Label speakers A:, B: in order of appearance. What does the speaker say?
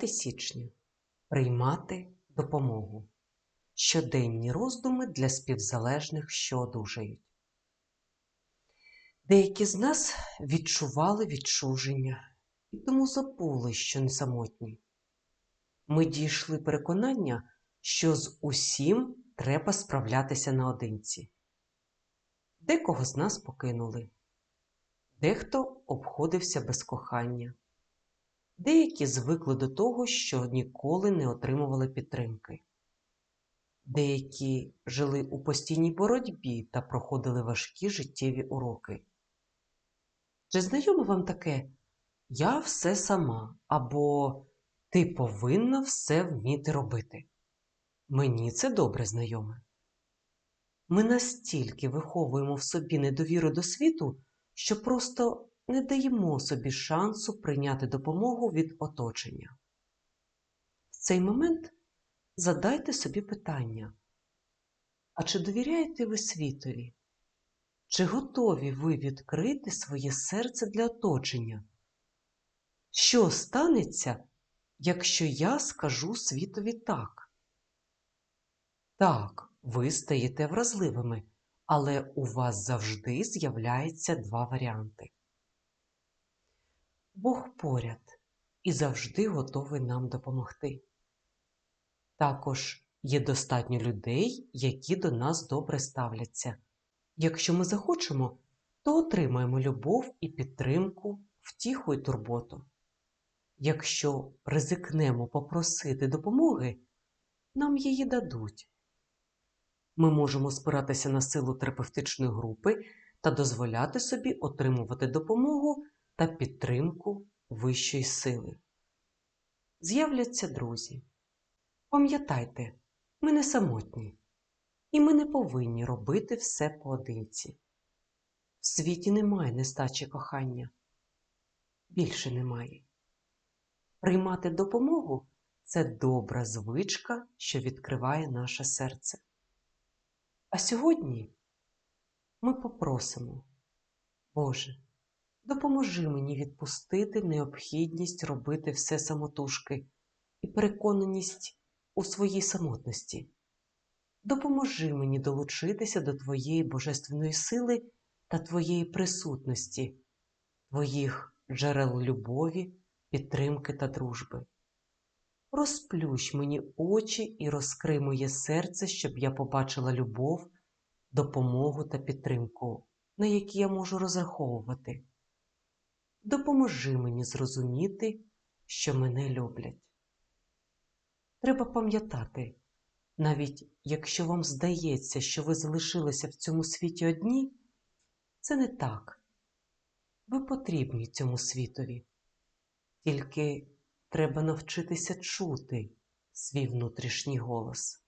A: 9 січня. Приймати допомогу. Щоденні роздуми для співзалежних, що одужають. Деякі з нас відчували відчуження і тому забули, що не самотні. Ми дійшли переконання, що з усім треба справлятися наодинці. Декого з нас покинули, дехто обходився без кохання, деякі звикли до того, що ніколи не отримували підтримки. Деякі жили у постійній боротьбі та проходили важкі життєві уроки. Чи знайоме вам таке Я все сама або Ти повинна все вміти робити? Мені це добре знайоме. Ми настільки виховуємо в собі недовіру до світу, що просто не даємо собі шансу прийняти допомогу від оточення. В цей момент задайте собі питання: а чи довіряєте ви світові? Чи готові ви відкрити своє серце для оточення? Що станеться, якщо я скажу світові так? Так, ви стаєте вразливими, але у вас завжди з'являється два варіанти. Бог поряд і завжди готовий нам допомогти. Також є достатньо людей, які до нас добре ставляться. Якщо ми захочемо, то отримаємо любов і підтримку, втіху і турботу. Якщо ризикнемо попросити допомоги, нам її дадуть. Ми можемо спиратися на силу терапевтичної групи та дозволяти собі отримувати допомогу та підтримку вищої сили. З'являться друзі. Пам'ятайте, ми не самотні, і ми не повинні робити все поодинці. В світі немає нестачі кохання. Більше немає. Приймати допомогу це добра звичка, що відкриває наше серце. А сьогодні ми попросимо, Боже, допоможи мені відпустити необхідність робити все самотужки і переконаність у своїй самотності. Допоможи мені долучитися до Твоєї божественної сили та Твоєї присутності, Твоїх джерел любові, підтримки та дружби. Розплющ мені очі і розкрий моє серце, щоб я побачила любов, допомогу та підтримку, на які я можу розраховувати. Допоможи мені зрозуміти, що мене люблять. Треба пам'ятати, навіть якщо вам здається, що ви залишилися в цьому світі одні, це не так. Ви потрібні цьому світові. Тільки треба навчитися чути свій внутрішній голос.